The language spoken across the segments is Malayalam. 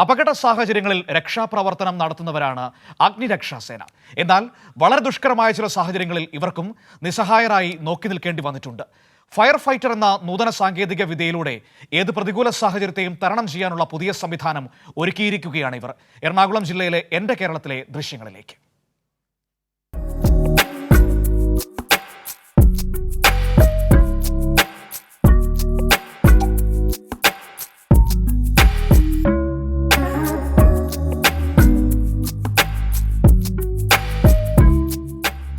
അപകട സാഹചര്യങ്ങളിൽ രക്ഷാപ്രവർത്തനം നടത്തുന്നവരാണ് അഗ്നിരക്ഷാസേന. എന്നാൽ വളരെ ദുഷ്കരമായ ചില സാഹചര്യങ്ങളിൽ ഇവർക്കും നിസ്സഹായരായി നോക്കി നിൽക്കേണ്ടി വന്നിട്ടുണ്ട്. ഫയർ ഫൈറ്റർ എന്ന നൂതന സാങ്കേതിക വിദ്യയിലൂടെ ഏത് പ്രതികൂല സാഹചര്യത്തെയും തരണം ചെയ്യാനുള്ള പുതിയ സംവിധാനം ഒരുക്കിയിരിക്കുകയാണ് ഇവർ. എറണാകുളം ജില്ലയിലെ എന്റെ കേരളത്തിലെ ദൃശ്യങ്ങളിലേക്ക്.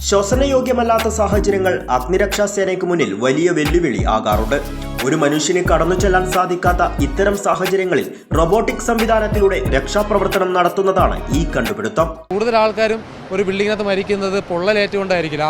ശ്വസനയോഗ്യമല്ലാത്ത സാഹചര്യങ്ങൾ അഗ്നിരക്ഷാ സേനയ്ക്ക് മുന്നിൽ വലിയ വെല്ലുവിളി ആകാറുണ്ട്. ഒരു മനുഷ്യന് കടന്നു ചെല്ലാൻ സാധിക്കാത്ത ഇത്തരം സാഹചര്യങ്ങളിൽ റോബോട്ടിക് സംവിധാനത്തിലൂടെ രക്ഷാപ്രവർത്തനം നടത്തുന്നതാണ് ഈ കണ്ടുപിടുത്തം. കൂടുതൽ ആൾക്കാരും ഒരു ബിൽഡിങ്ങിനകത്ത് മരിക്കുന്നത് പൊള്ളലേറ്റുകൊണ്ടായിരിക്കില്ല.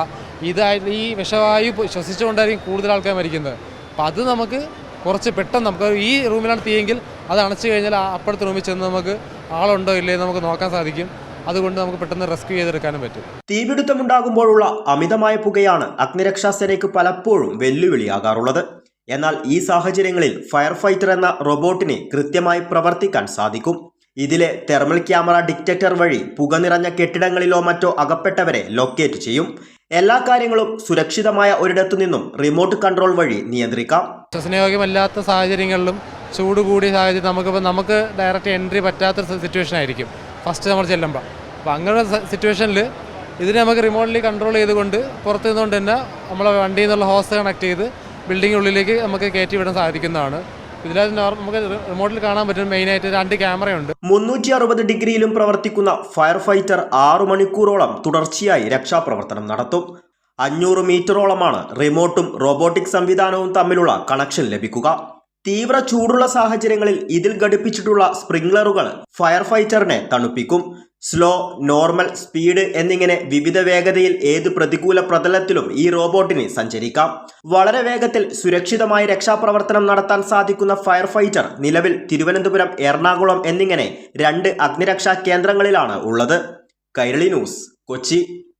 ഇതായി ഈ വിഷവായു ശ്വസിച്ചുകൊണ്ടായിരിക്കും കൂടുതൽ ആൾക്കാർ മരിക്കുന്നത്. അപ്പം അത് നമുക്ക് കുറച്ച് പെട്ടെന്ന് നമുക്ക് ഈ റൂമിലാണ് തീയെങ്കിൽ അത് അണച്ചു കഴിഞ്ഞാൽ അപ്പുറത്തെ റൂമിൽ ചെന്ന് നമുക്ക് ആളുണ്ടോ ഇല്ലേ നമുക്ക് നോക്കാൻ സാധിക്കും. അതുകൊണ്ട് നമുക്ക് പെട്ടെന്ന് റെസ്ക്യൂ ചെയ്തെടുക്കാനും പറ്റും. തീപിടുത്തമുണ്ടാകുമ്പോഴുള്ള അമിതമായ പുകയാണ് അഗ്നിരക്ഷാ സേനയ്ക്ക് പലപ്പോഴും വെല്ലുവിളിയാകാറുള്ളത്. എന്നാൽ ഈ സാഹചര്യങ്ങളിൽ ഫയർ ഫൈറ്റർ എന്ന റോബോട്ടിനെ കൃത്യമായി പ്രവർത്തിക്കാൻ സാധിക്കും. ഇതിലെ തെർമൽ ക്യാമറ ഡിറ്റക്ടർ വഴി പുക നിറഞ്ഞ കെട്ടിടങ്ങളിലോ മറ്റോ അകപ്പെട്ടവരെ ലൊക്കേറ്റ് ചെയ്യും. എല്ലാ കാര്യങ്ങളും സുരക്ഷിതമായ ഒരിടത്തു നിന്നും റിമോട്ട് കൺട്രോൾ വഴി നിയന്ത്രിക്കാം. ശ്വസനയോഗ്യമല്ലാത്ത സാഹചര്യങ്ങളിലും ചൂട് കൂടിയ സാഹചര്യം നമുക്കിപ്പോൾ നമുക്ക് ഡയറക്റ്റ് എൻട്രി പറ്റാത്ത സിറ്റുവേഷൻ ആയിരിക്കും. ഫസ്റ്റ് നമ്മൾ ചെല്ലുമ്പോൾ അപ്പോൾ അങ്ങനെ സിറ്റുവേഷനിൽ ഇതിനെ നമുക്ക് റിമോട്ട്ലി കൺട്രോൾ ചെയ്തുകൊണ്ട് പുറത്തു നിന്നുകൊണ്ട് തന്നെ നമ്മളെ വണ്ടിയിൽ നിന്നുള്ള ഹോസ് കണക്ട് ചെയ്ത് ബിൽഡിങ്ങിനുള്ളിലേക്ക് നമുക്ക് കയറ്റി വിടാൻ സാധിക്കുന്നതാണ്. നമുക്ക് റിമോട്ടിൽ കാണാൻ പറ്റും മെയിനായിട്ട് രണ്ട് ക്യാമറയുണ്ട് മുന്നൂറ്റി അറുപത് ഡിഗ്രിയിലും പ്രവർത്തിക്കുന്ന ഫയർ ഫൈറ്റർ ആറു മണിക്കൂറോളം തുടർച്ചയായി രക്ഷാപ്രവർത്തനം നടത്തും. അഞ്ഞൂറ് മീറ്ററോളമാണ് റിമോട്ടും റോബോട്ടിക് സംവിധാനവും തമ്മിലുള്ള കണക്ഷൻ ലഭിക്കുക. തീവ്ര ചൂടുള്ള സാഹചര്യങ്ങളിൽ ഇതിൽ ഘടിപ്പിച്ചിട്ടുള്ള സ്പ്രിംഗ്ലറുകൾ ഫയർ ഫൈറ്ററിനെ തണുപ്പിക്കും. സ്ലോ നോർമൽ സ്പീഡ് എന്നിങ്ങനെ വിവിധ വേഗതയിൽ ഏത് പ്രതികൂല പ്രതലത്തിലും ഈ റോബോട്ടിന് സഞ്ചരിക്കാം. വളരെ വേഗത്തിൽ സുരക്ഷിതമായി രക്ഷാപ്രവർത്തനം നടത്താൻ സാധിക്കുന്ന ഫയർ ഫൈറ്റർ നിലവിൽ തിരുവനന്തപുരം എറണാകുളം എന്നിങ്ങനെ രണ്ട് അഗ്നിരക്ഷാ കേന്ദ്രങ്ങളിലാണ് ഉള്ളത്. കൈരളി ന്യൂസ് കൊച്ചി.